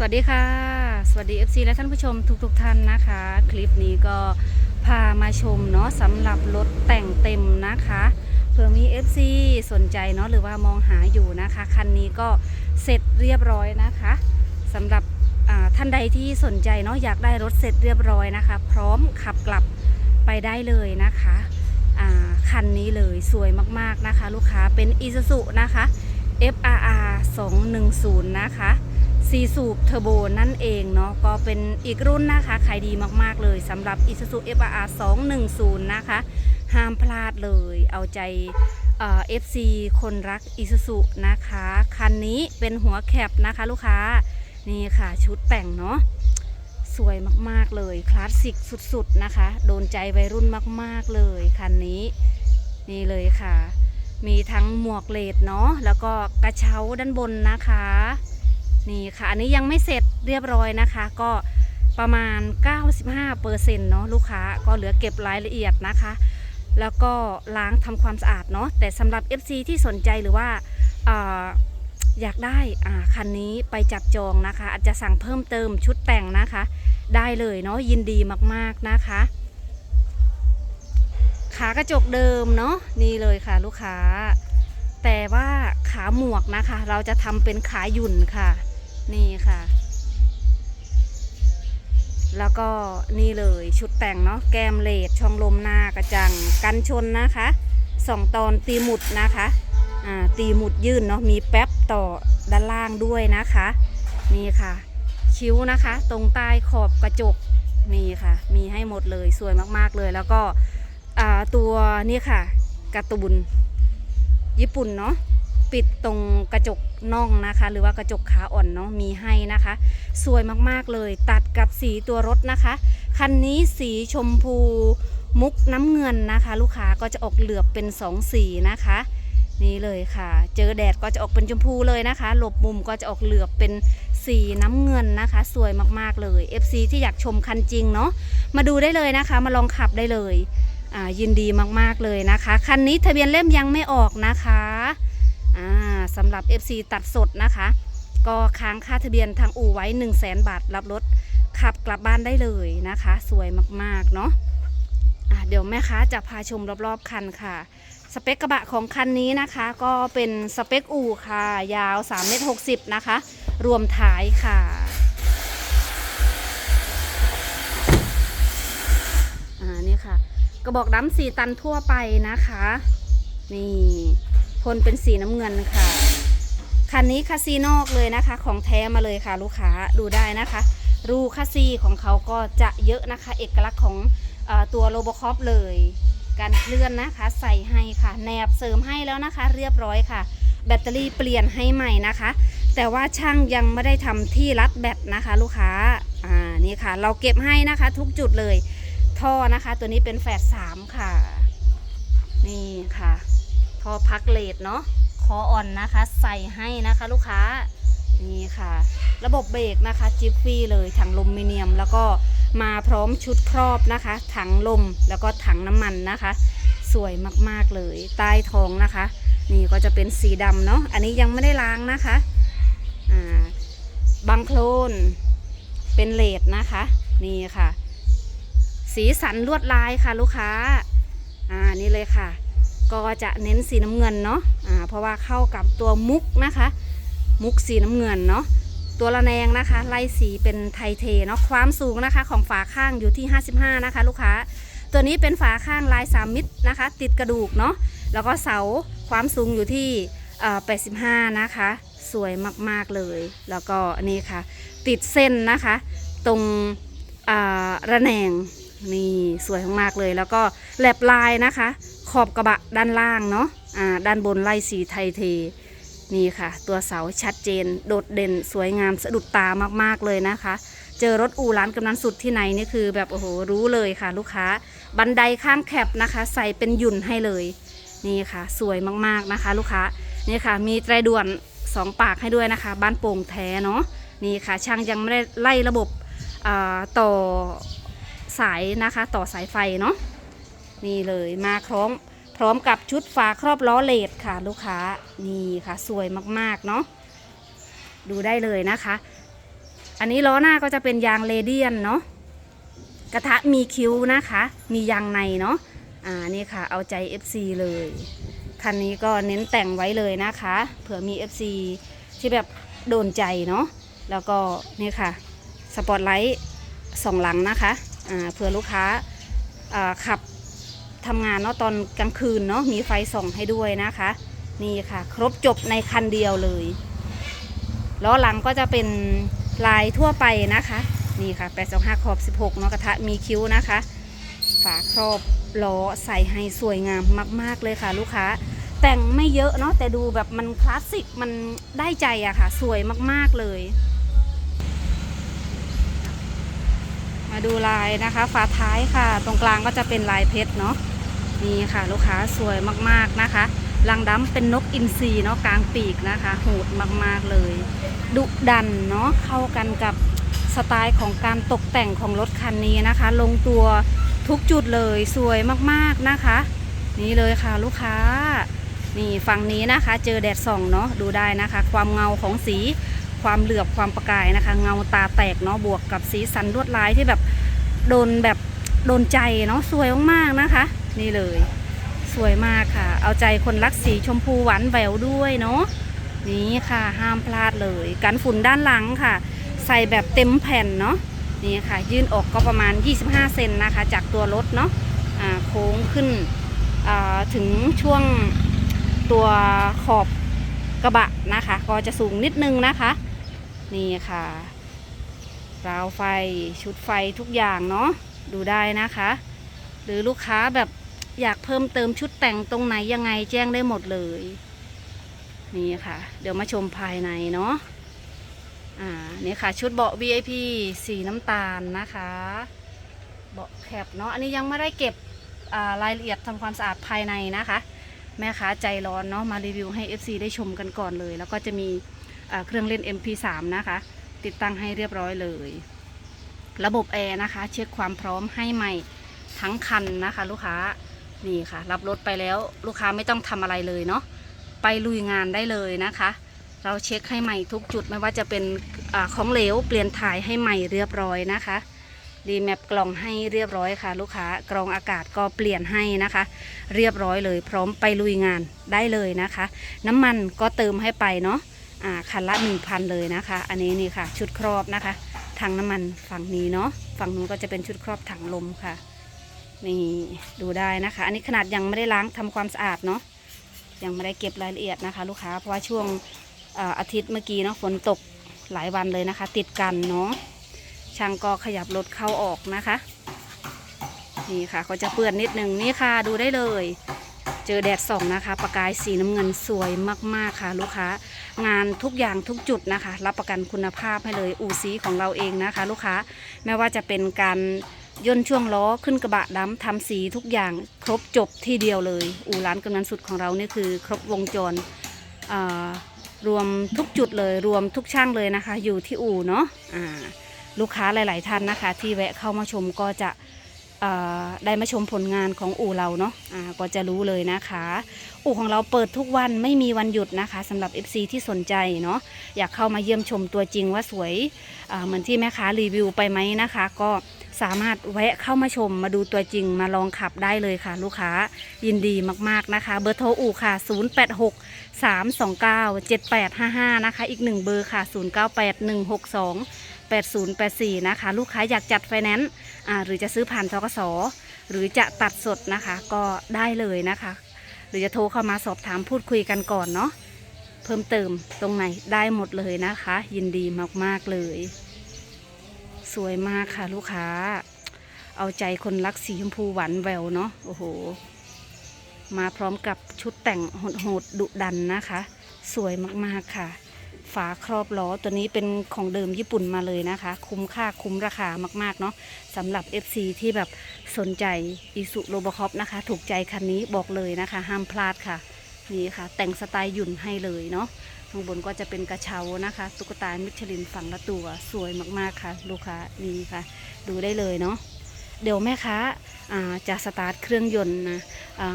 สวัสดีค่ะ สวัสดี FC และท่านผู้ชมทุกๆทท่านนะคะ คลิปนี้ก็พามาชมเนาะสำหรับรถแต่งเต็มนะคะเผื่อมี FC สนใจเนาะหรือว่ามองหาอยู่นะคะ คันนี้ก็เสร็จเรียบร้อยนะคะสำหรับท่านใดที่สนใจเนาะอยากได้รถเสร็จเรียบร้อยนะคะ พร้อมขับกลับไปได้เลยนะคะคันนี้เลยสวยมากๆนะคะ ลูกค้าเป็น i s u z u นะคะ FRR 210 นะคะ ซีสูบเทอร์โบนั่นเองเนาะก็เป็นอีกรุ่นนะคะขายดีมากๆเลยสำหรับ Isuzu FRR 210 นะคะ ห้ามพลาดเลย เอาใจเอ่อ FC คนรัก Isuzu นะคะ คันนี้เป็นหัวแคปนะคะลูกค้า นี่ค่ะชุดแต่งเนาะสวยมากๆเลย คลาสสิกสุดๆนะคะ โดนใจวัยรุ่นมากๆเลย คันนี้ นี่เลยค่ะ มีทั้งหมวกเลดเนาะแล้วก็กระเช้าด้านบนนะคะ นี่ค่ะ อันนี้ยังไม่เสร็จเรียบร้อยนะคะ ก็ประมาณ 95%เเนาะลูกค้าก็เหลือเก็บรายละเอียดนะคะ แล้วก็ล้างทำความสะอาดเนาะแต่สำหรับ FC ที่สนใจหรือว่าออยากได้คันนี้ไปจับจองนะคะ อาจจะสั่งเพิ่มเติมชุดแต่งนะคะ ได้เลยเนาะยินดีมากๆนะคะ ขากระจกเดิมเนาะนี่เลยค่ะลูกค้า แต่ว่าขาหมวกนะคะ เราจะทำเป็นขาหยุ่นค่ะ นี่ค่ะ แล้วก็นี่เลยชุดแต่งเนาะแก้มเลดช่องลมหน้ากระจังกันชนนะคะสองตอนตีหมุดนะคะอ่าตีหมุดยื่นเนาะมีแป๊บต่อด้านล่างด้วยนะคะ นี่ค่ะ คิ้วนะคะ ตรงใต้ขอบกระจกนี่ค่ะ มีให้หมดเลยสวยมากๆเลย แล้วก็อ่าตัวนี่ค่ะการ์ตูนญี่ปุ่นเนาะ ปิดตรงกระจกน่องนะคะ หรือว่ากระจกขาอ่อนเนาะมีให้นะคะ สวยมากๆเลย ตัดกับสีตัวรถนะคะ คันนี้สีชมพูมุกน้ำเงินนะคะ ลูกค้าก็จะออกเหลือบเป็นสองสีนะคะนี่เลยค่ะ เจอแดดก็จะออกเป็นชมพูเลยนะคะ หลบมุมก็จะออกเหลือบเป็นสีน้ำเงินนะคะ สวยมากๆเลย FC ที่อยากชมคันจริงเนาะมาดูได้เลยนะคะ มาลองขับได้เลยยินดีมากๆเลยนะคะ คันนี้ทะเบียนเล่มยังไม่ออกนะคะ อ่าสำหรับ FC ตัดสดนะคะ ก็ค้างค่าทะเบียนทางอู่ไว้ 1 0 0 0 0แบาท รับรถขับกลับบ้านได้เลยนะคะ สวยมากๆเนาะะเดี๋ยวแม่ค้าจะพาชมรอบๆคันค่ะ สเปคกระบะของคันนี้นะคะ ก็เป็นสเปคอู่ค่ะ ยาว3เมตร60นะคะ รวมท้ายค่ะอ่านี่ค่ะ กระบอกดำสีตันทั่วไปนะคะ นี่ พ่นเป็นสีน้ำเงินค่ะ คันนี้คาซีนอกเลยนะคะ ของแท้มาเลยค่ะ ลูกค้าดูได้นะคะ รูคาซีของเขาก็จะเยอะนะคะ เอกลักษณ์ของอตัวโรบคอปเลย การเคลื่อนนะคะ ใส่ให้ค่ะ แนบเสริมให้แล้วนะคะ เรียบร้อยค่ะ แบตเตอรี่เปลี่ยนให้ใหม่นะคะ แต่ว่าช่างยังไม่ได้ทำที่รัดแบตนะคะ ลูกค้าอ่านี่ค่ะ เราเก็บให้นะคะ ทุกจุดเลยท่อนะคะ ตัวนี้เป็นแฝดสามค่ะ นี่ค่ะ อพักเลดเนาะคออ่อนนะคะ ใส่ให้นะคะลูกค้านี่ค่ะ ระบบเบรกนะคะจิฟฟี่เลยถังลมมิเนียม แล้วก็มาพร้อมชุดครอบนะคะ ถังลมแล้วก็ถังน้ำมันนะคะ สวยมากๆเลยใต้ท้องนะคะ นี่ก็จะเป็นสีดำเนาะอันนี้ยังไม่ได้ล้างนะคะอ่าบังโคลนเป็นเลดนะคะ นี่ค่ะ สีสันลวดลายค่ะลูกค้า อ่านี่เลยค่ะ ก็จะเน้นสีน้ำเงินเนาะอ่าเพราะว่าเข้ากับตัวมุกนะคะ มุกสีน้ำเงินเนาะตัวระแนงนะคะ ไล่สีเป็นไทเทเนาะความสูงนะคะของฝาข้างอยู่ที่ 55 นะคะ ลูกค้า ตัวนี้เป็นฝาข้างลายสามมิตรนะคะ ติดกระดูกเนาะแล้วก็เสาความสูงอยู่ที่85 นะคะ สวยมากๆเลย แล้วก็นี่ค่ะ ติดเส้นนะคะ ตรงระแนงนี่สวยมากๆเลย แล้วก็แลบลายนะคะ ขอบกระบะด้านล่างเนาะอ่าด้านบนไล่สีไทยเท นี่ค่ะ ตัวเสาชัดเจน โดดเด่นสวยงามสะดุดตามากๆเลยนะคะ เจอรถอู่ร้านกำนันสุดที่ไหนนี่คือแบบโอ้โหรู้เลยค่ะ ลูกค้า บันไดข้างแคบนะคะ ใส่เป็นหยุ่นให้เลยนี่ค่ะ สวยมากๆนะคะ ลูกค้านี่ค่ะ มีไตรด่วนสองปากให้ด้วยนะคะ บ้านโป่งแท้เนาะนี่ค่ะ ช่างยังไม่ได้ไล่ระบบอ่าต่อสายนะคะ ต่อสายไฟเนาะ นี่เลยมาพร้อมพร้อมกับชุดฝาครอบล้อเลดค่ะลูกค้านี่ค่ะสวยมากๆเนาะดูได้เลยนะคะ อันนี้ล้อหน้าก็จะเป็นยางเลเดียนเนาะกระทะมีคิ้วนะคะ มียางในเนาะอ่านี่ค่ะเอาใจ FC เลยคันนี้ก็เน้นแต่งไว้เลยนะคะเผื่อมี FC ที่แบบโดนใจเนาะแล้วก็นี่ค่ะสปอตไลท์สองหลังนะคะอ่าเผื่อลูกค้าอ่าขับ ทำงานเนาะตอนกลางคืนเนาะมีไฟส่องให้ด้วยนะคะ นี่ค่ะ ครบจบในคันเดียวเลยล้อหลังก็จะเป็นลายทั่วไปนะคะ นี่ค่ะ 825 ขอบ 16 เนาะกระทะมีคิ้วนะคะ ฝาครอบล้อใส่ให้สวยงามมาก ๆ เลยค่ะ ลูกค้า แต่งไม่เยอะเนาะแต่ดูแบบมันคลาสสิกมันได้ใจอะค่ะ สวยมาก ๆ เลย มาดูลายนะคะฝาท้ายค่ะ ตรงกลางก็จะเป็นลายเพชรเนาะนี่ค่ะลูกค้าสวยมากๆนะคะลังดำเป็นนกอินทรีเนาะกลางปีกนะคะโหดมากๆเลย ดุดันเนาะเข้ากันกับสไตล์ของการตกแต่งของรถคันนี้นะคะ ลงตัวทุกจุดเลยสวยมากๆนะคะ นี่เลยค่ะลูกค้านี่ฝั่งนี้นะคะ เจอแดดส่องเนาะดูได้นะคะ ความเงาของสี ความเหลือบความประกายนะคะ เงาตาแตกเนาะบวกกับสีสันลวดลายที่แบบโดนแบบโดนใจเนาะสวยมากๆนะคะ นี่เลย สวยมากค่ะ เอาใจคนรักสีชมพูหวานแหววด้วยเนาะนี่ค่ะห้ามพลาดเลยกันฝุ่นด้านหลังค่ะ ใส่แบบเต็มแผ่นเนาะนี่ค่ะ ยื่นออกก็ประมาณ 25 เซนนะคะ จากตัวรถเนาะอ่าโค้งขึ้นถึงช่วงตัวขอบกระบะนะคะ ก็จะสูงนิดนึงนะคะ นี่ค่ะ ราวไฟชุดไฟทุกอย่างเนาะดูได้นะคะ หรือลูกค้าแบบอยากเพิ่มเติมชุดแต่งตรงไหนยังไงแจ้งได้หมดเลย นี่ค่ะ เดี๋ยวมาชมภายในเนาะอ่านี่ค่ะ ชุดเบาะ VIP สีน้ำตาลนะคะ เบาะแคบเนาะอันนี้ยังไม่ได้เก็บรายละเอียดทำความสะอาดภายในนะคะ แม่ค้าใจร้อนเนาะมารีวิวให้ FC ได้ชมกันก่อนเลย แล้วก็จะมี เครื่องเล่น MP3 นะคะ ติดตั้งให้เรียบร้อยเลย ระบบแอร์นะคะ เช็คความพร้อมให้ใหม่ทั้งคันนะคะ ลูกค้านี่ค่ะ รับรถไปแล้วลูกค้าไม่ต้องทำอะไรเลยเนาะไปลุยงานได้เลยนะคะ เราเช็คให้ใหม่ทุกจุดไม่ว่าจะเป็นอของเหลวเปลี่ยนถ่ายให้ใหม่เรียบร้อยนะคะดีแมปกล่องให้เรียบร้อยค่ะ ลูกค้ากรองอากาศก็เปลี่ยนให้นะคะ เรียบร้อยเลย พร้อมไปลุยงานได้เลยนะคะ น้ำมันก็เติมให้ไปเนาะ คันละ 1,000 เลยนะคะ อันนี้นี่ค่ะ ชุดครอบนะคะถังน้ำมันฝั่งนี้เนาะฝั่งนู้นก็จะเป็นชุดครอบถังลมค่ะนี่ดูได้นะคะ อันนี้ขนาดยังไม่ได้ล้างทำความสะอาดเนาะยังไม่ได้เก็บรายละเอียดนะคะ ลูกค้าเพราะว่าช่วงเอ่ออาทิตย์เมื่อกี้เนาะฝนตกหลายวันเลยนะคะ ติดกันเนาะช่างก็ขยับรถเข้าออกนะคะนี่ค่ะเขาจะเปื้อนนิดนึงนี่ค่ะดูได้เลย เจอแดดส่องนะคะ ประกายสีน้ำเงินสวยมากๆค่ะ ลูกค้า งานทุกอย่างทุกจุดนะคะ รับประกันคุณภาพให้เลยอูซีของเราเองนะคะ ลูกค้าไม่ว่าจะเป็นการย่นช่วงล้อขึ้นกระบะดำทำสีทุกอย่างครบจบที่เดียวเลย อูร้านกำนันสุดของเรานี่คือ ครบวงจรรวมทุกจุดเลยรวมทุกช่างเลยนะคะ อยู่ที่อู่เนาะอ่าลูกค้าหลาย ๆ ท่านนะคะ ที่แวะเข้ามาชมก็จะ ได้มาชมผลงานของอู่เราเนาะอ่าก็จะรู้เลยนะคะ อู่ของเราเปิดทุกวันไม่มีวันหยุดนะคะสำหรับ FC ที่สนใจเนาะอยากเข้ามาเยี่ยมชมตัวจริงว่าสวยเหมือนที่แม่ค้ารีวิวไปไหมนะคะ ก็สามารถแวะเข้ามาชมมาดูตัวจริงมาลองขับได้เลยค่ะ ลูกค้ายินดีมากๆนะคะ เบอร์โทรอู่ค่ะ 086 329 7855 นะคะ อีกหนึ่งเบอร์ค่ะ 098 162 8084 นะคะ ลูกค้าอยากจัดไฟแนนซ์หรือจะซื้อผ่านทกสหรือจะตัดสดนะคะก็ได้เลยนะคะ หรือจะโทรเข้ามาสอบถามพูดคุยกันก่อนเนาะเพิ่มเติมตรงไหนได้หมดเลยนะคะ ยินดีมากๆเลย สวยมากค่ะลูกค้า เอาใจคนรักสีชมพูหวานแววเนาะโอ้โห มาพร้อมกับชุดแต่งโหดๆดุดันนะคะ สวยมากๆค่ะาครอบล้อตัวนี้เป็นของเดิมญี่ปุ่นมาเลยนะคะ คุ้มค่าคุ้มราคามากๆเนาะสำหรับ FC ที่แบบสนใจอิสุโรบคอปนะคะ ถูกใจคันนี้บอกเลยนะคะ ห้ามพลาดค่ะนี่ค่ะ แต่งสไตล์หยุ่นให้เลยเนาะข้างบนก็จะเป็นกระเช้านะคะ ตุ๊กตามิชลินฝั่งละตัวสวยมากๆค่ะ ลูกค้านี่ค่ะ ดูได้เลยเนาะเดี๋ยวแม่ค้าจะสตาร์ทเครื่องยนต์นะ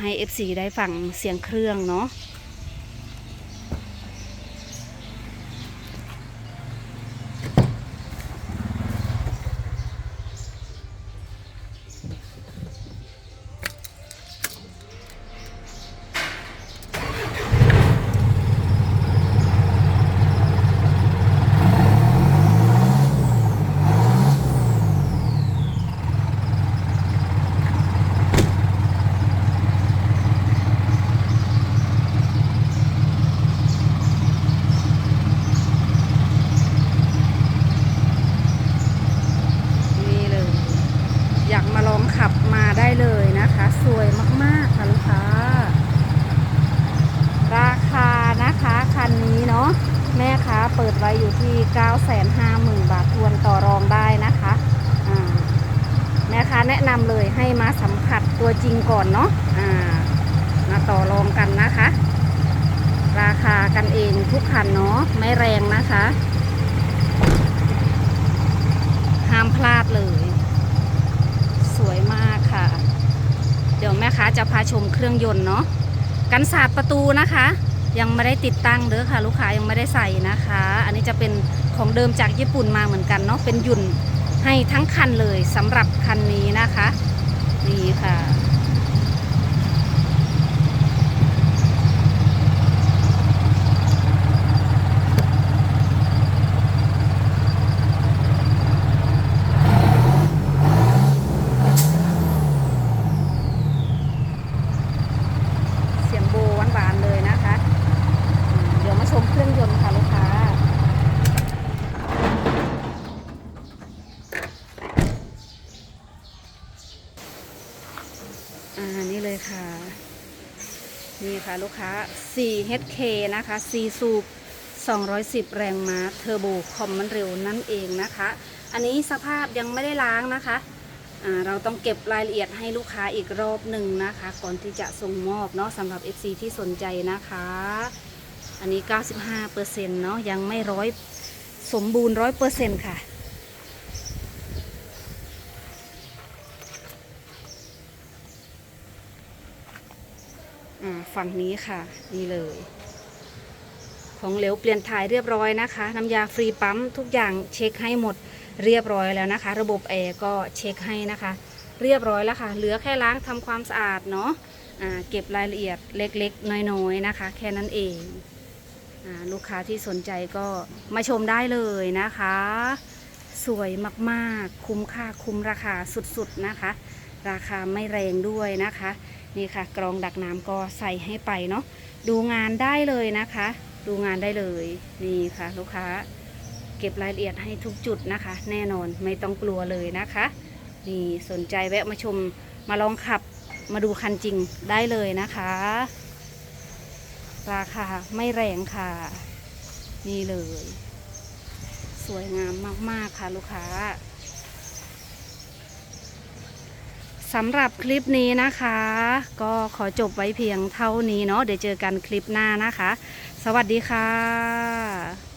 ให้ FC ได้ฟังเสียงเครื่องเนาะ เลยนะคะ สวยมากๆค่ะลูกค้า ราคานะคะคันนี้เนาะแม่ค้าเปิดไว้อยู่ที่ 950,000 บาททวนต่อรองได้นะคะแม่ค้าแนะนำเลยให้มาสัมผัสตัวจริงก่อนเนาะมาต่อรองกันนะคะ ราคากันเองทุกคันเนาะไม่แรงนะคะห้ามพลาดเลย สวยมากค่ะ เดี๋ยวแม่ค้าจะพาชมเครื่องยนต์เนาะกันศาสตร์ประตูนะคะ ยังไม่ได้ติดตั้งเด้อค่ะ ลูกค้ายังไม่ได้ใส่นะคะ อันนี้จะเป็นของเดิมจากญี่ปุ่นมาเหมือนกันเนาะเป็นยุ่นให้ทั้งคันเลยสำหรับคันนี้นะคะ นี่ค่ะ เสียงโบหวานๆเลยนะคะอ่าเดี๋ยวมาชมเครื่องยนต์ค่ะลูกค้า อ่า นี่ เลยค่ะ นี่ค่ะลูกค้า 4HK นะคะ4สูบ210 แรงม้าเทอร์โบคอมมันเร็วนั่นเองนะคะ อันนี้สภาพยังไม่ได้ล้างนะคะเราต้องเก็บรายละเอียดให้ลูกค้าอีกรอบหนึ่งนะคะ ก่อนที่จะส่งมอบเนาะสำหรับ FC ที่สนใจนะคะ อันนี้ 95%เนาะยังไม่ร้อยสมบูรณ์ร้อยเปอร์เซ็นต์ค่ะ ฝั่งนี้ค่ะ นี่เลย ของเหลวเปลี่ยนถ่ายเรียบร้อยนะคะ น้ำยาฟรีปั๊มทุกอย่างเช็คให้หมดเรียบร้อยแล้วนะคะ ระบบแอร์ก็เช็คให้นะคะ เรียบร้อยแล้วค่ะ เหลือแค่ล้างทำความสะอาดเนาะอ่าเก็บรายละเอียดเล็กๆ น้อยๆนะคะ แค่นั้นเองอลูกค้าที่สนใจก็มาชมได้เลยนะคะ สวยมากๆ คุ้มค่าคุ้มราคาสุดๆนะคะ ราคาไม่แรงด้วยนะคะ นี่ค่ะ กรองดักน้ำก็ใส่ให้ไปเนาะดูงานได้เลยนะคะ ดูงานได้เลยนี่ค่ะ ลูกค้า เก็บรายละเอียดให้ทุกจุดนะคะ แน่นอนไม่ต้องกลัวเลยนะคะนี่สนใจแวะมาชมมาลองขับมาดูคันจริงได้เลยนะคะ ราคาไม่แรงค่ะ นี่เลย สวยงามมาก ๆ ค่ะลูกค้า สำหรับคลิปนี้นะคะ ก็ขอจบไว้เพียงเท่านี้เนาะเดี๋ยวเจอกันคลิปหน้านะคะ สวัสดีค่ะ